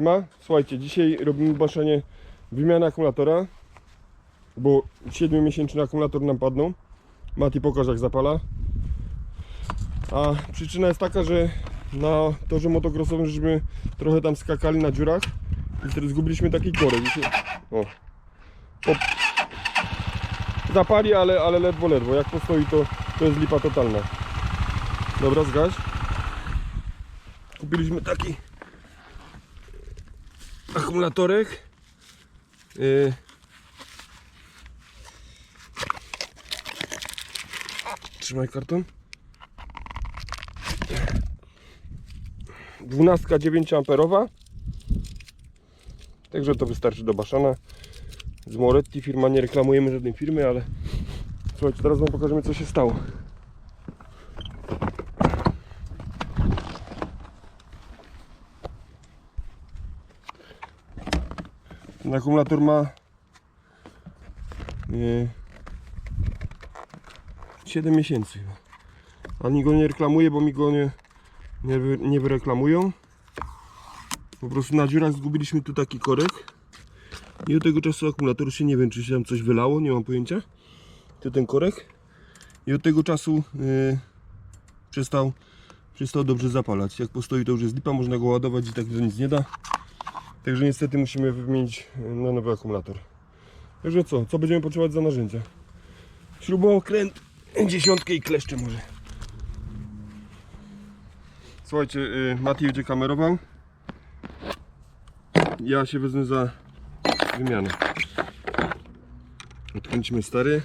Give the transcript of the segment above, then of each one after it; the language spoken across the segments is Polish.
Siema, słuchajcie, dzisiaj robimy baszenie wymiany akumulatora, bo 7-miesięczny akumulator nam padną. Mati pokaż jak zapala. A przyczyna jest taka, że na torze motocrossowym żeśmy trochę tam skakali na dziurach i wtedy zgubiliśmy taki korek. Się- O. Zapali, ale, ale ledwo, ledwo. Jak postoi to, to jest lipa totalna. Dobra, zgaś. Kupiliśmy taki akumulatorek. Yy. Trzymaj karton. 12 9 amperowa. Także to wystarczy do baszana. Z Moretti firma nie reklamujemy żadnej firmy, ale słuchajcie, teraz wam pokażemy co się stało. Ten akumulator ma e, 7 miesięcy chyba. Ani go nie reklamuję, bo mi go nie, nie, nie wyreklamują. Po prostu na dziurach zgubiliśmy tu taki korek. I od tego czasu akumulator się nie wiem, czy się tam coś wylało, nie mam pojęcia. To ten korek. I od tego czasu e, przestał, przestał dobrze zapalać. Jak postoi to już jest lipa, można go ładować i tak to nic nie da. Także niestety musimy wymienić e, na nowy akumulator. Także co? Co będziemy potrzebować za narzędzia? Śrubokręt, dziesiątkę i kleszcze może. Słuchajcie, y, Mati będzie kamerował. Ja się wezmę za wymianę. Odkręcimy stary.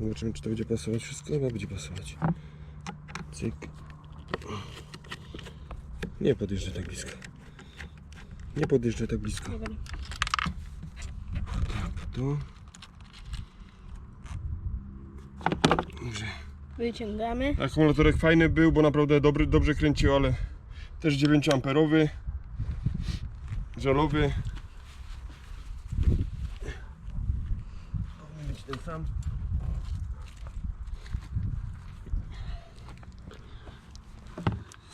Zobaczymy czy to będzie pasować wszystko. Chyba będzie pasować. Cyk. Nie podjeżdżaj tak blisko. Nie podjeżdżaj tak blisko. Dobra. To. Dobrze. Wyciągamy. Akumulatorek fajny był, bo naprawdę dobry, dobrze kręcił, ale też 9 amperowy. Żelowy. Powinien być ten sam.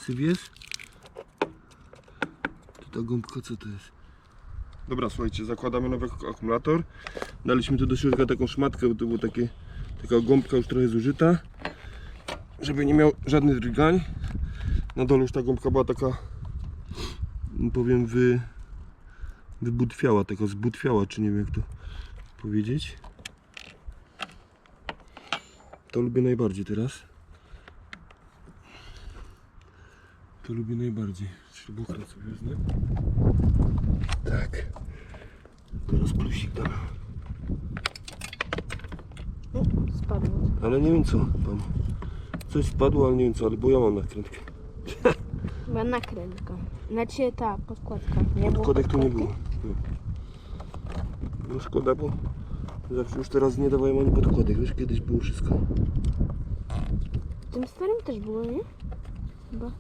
To ta gąbka co to jest? Dobra, słuchajcie, zakładamy nowy ak- akumulator. Daliśmy tu do środka taką szmatkę, bo to takie, taka gąbka już trochę zużyta. Żeby nie miał żadnych drgań. Na dole już ta gąbka była taka, mm, powiem, wy, wybutwiała, taka zbutwiała, czy nie wiem jak to powiedzieć. To lubię najbardziej teraz. To lubię najbardziej. Śrubokręt sobie wezmę. Tak. Teraz plusik dam. O, spadło. Ale nie wiem co tam. Coś spadło, ale nie wiem co, ale bo ja mam nakrętkę. Chyba nakrętka. Znaczy ta podkładka. Nie Podkładek tu nie było. Nie. No szkoda, bo zawsze już teraz nie dawałem ani podkładek. Wiesz, kiedyś było wszystko. W tym starym też było, nie? Chyba.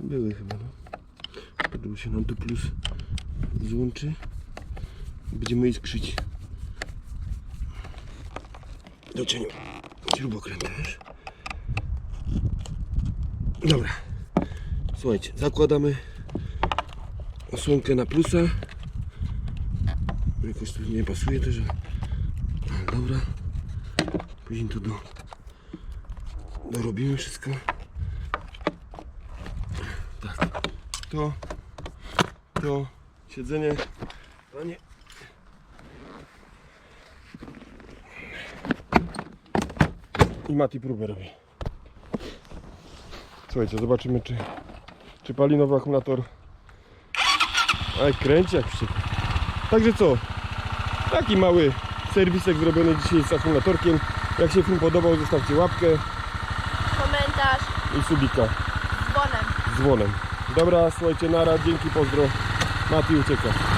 Były chyba, no. Podoba się nam tu plus złączy. Będziemy iskrzyć. Do cieniu. Śrubokręta, wiesz? Dobra. Słuchajcie, zakładamy osłonkę na plusa. Jakoś tu nie pasuje też, Dobra. Później to do... dorobimy wszystko. Tak. To, to siedzenie, panie. I Mati próbę robi. Słuchajcie, zobaczymy czy, czy pali nowy akumulator. Aj, kręci jak wściekł. Także co? Taki mały serwisek zrobiony dzisiaj z akumulatorkiem. Jak się film podobał, zostawcie łapkę Komentarz i subika z dzwonem. z dzwonem. Dobra, słuchajcie, nara, dzięki, pozdro. Mati ucieka.